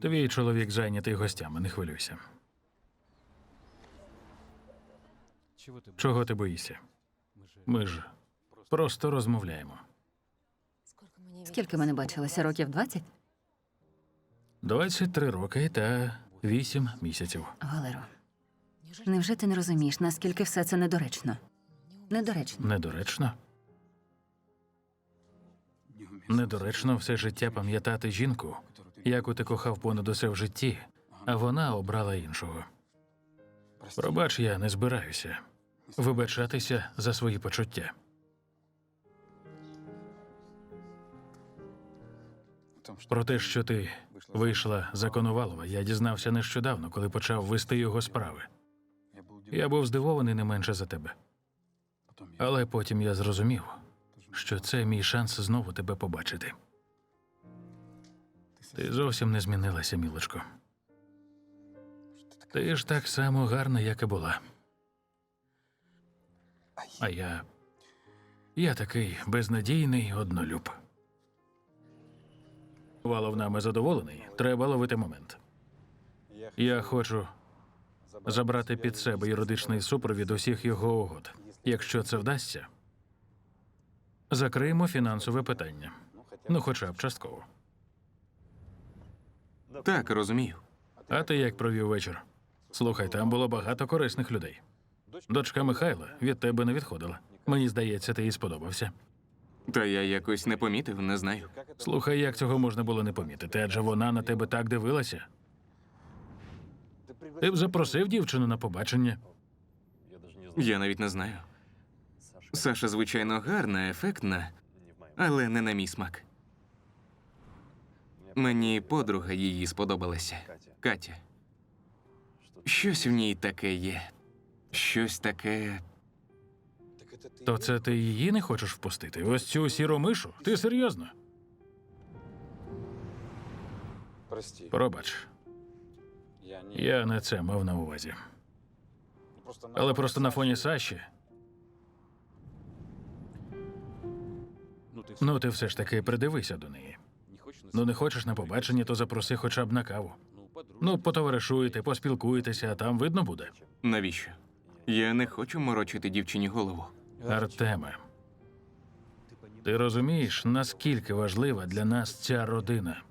Твій чоловік зайнятий гостями, не хвилюйся. Чого ти боїшся? Ми ж просто розмовляємо. Скільки ми не бачилися? Років 20? 23 роки та 8 місяців. Валеро, невже ти не розумієш, наскільки все це недоречно? Недоречно. Недоречно. Недоречно все життя пам'ятати жінку, яку ти кохав понад усе в житті, а вона обрала іншого. Пробач, я не збираюся вибачатися за свої почуття. Про те, що ти вийшла за Коновалова, я дізнався нещодавно, коли почав вести його справи. Я був здивований не менше за тебе. Але потім я зрозумів, що це мій шанс знову тебе побачити. Ти зовсім не змінилася, мілочко. Ти ж так само гарна, як і була. А я. Я такий безнадійний однолюб. Валов нами задоволений. Треба ловити момент. Я хочу забрати під себе юридичний супровід усіх його угод. Якщо це вдасться, закриємо фінансове питання. Ну, хоча б частково. Так, розумію. А ти як провів вечір? Слухай, там було багато корисних людей. Дочка Михайла від тебе не відходила. Мені здається, ти їй сподобався. Та я якось не помітив, не знаю. Слухай, як цього можна було не помітити, адже вона на тебе так дивилася. Ти б запросив дівчину на побачення. Я навіть не знаю. Саша, звичайно, гарна, ефектна, але не на мій смак. Мені подруга її сподобалася. Катя. Щось в ній таке є. Щось таке. То це ти її не хочеш впустити? Ось цю сіру мишу? Ти серйозно? Пробач, Я не... це мав на увазі. Але просто на фоні Саші. Ну, ти все ж таки придивися до неї. Ну, не хочеш на побачення, то запроси хоча б на каву. Ну, потоваришуйте, поспілкуєтеся, а там видно буде. Навіщо? Я не хочу морочити дівчині голову. Артеме, ти розумієш, наскільки важлива для нас ця родина?